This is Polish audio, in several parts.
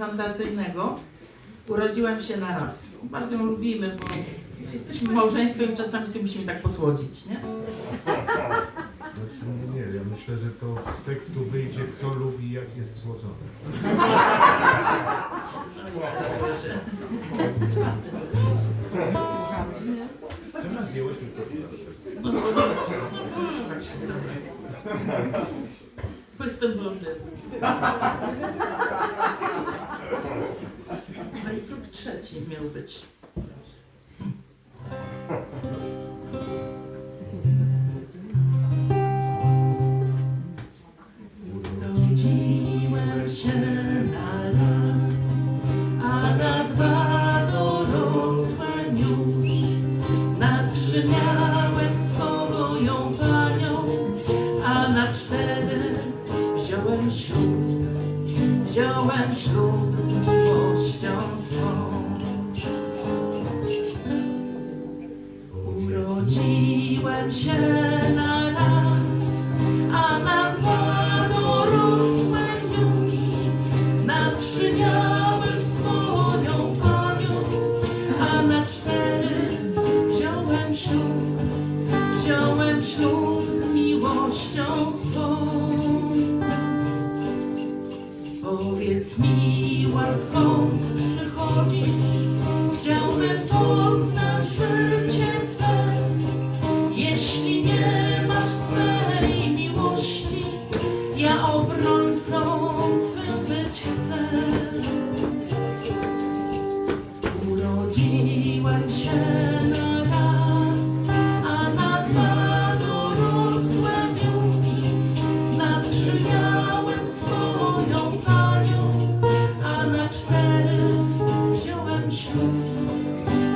Fundacyjnego urodziłam się na raz. Bardzo ją lubimy, bo no, jesteśmy małżeństwem i czasami sobie musimy tak posłodzić, nie? Znaczy, nie, ja myślę, że to z tekstu wyjdzie, kto lubi, jak jest. No się. Czemu zdjęłeś mi to No, bo, jestem blondyną. Trzeci miał być. Urodziłem się na raz, a na dwa dorosłem już. Na trzy miałem swoją panią, a na cztery wziąłem ślub. Wziąłem ślub Na a na swoją a na cztery wziąłem ślub. Wziąłem ślub z miłością. Powiedz mi, skąd przychodzisz?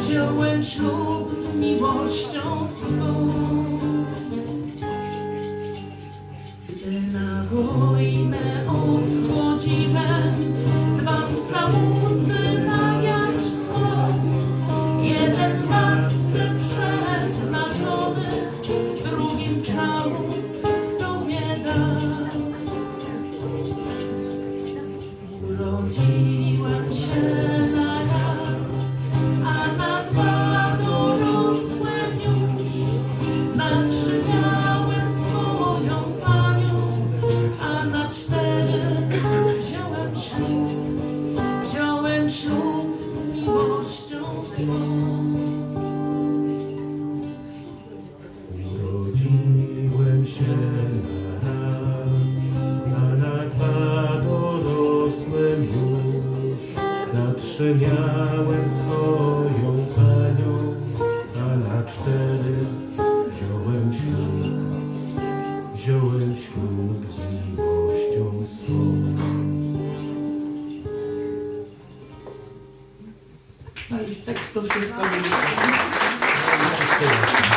Wziąłem ślub z miłością swą. Gdy na wojnę odchodziłem, dwa całusy na wiatr swą. Jeden matce przeznaczony, drugim całus do mnie dał. Urodziłem się Urodziłem się raz, a na dwa dorosłem już. Na trzy miałem swoją panią, a na cztery Istek 106.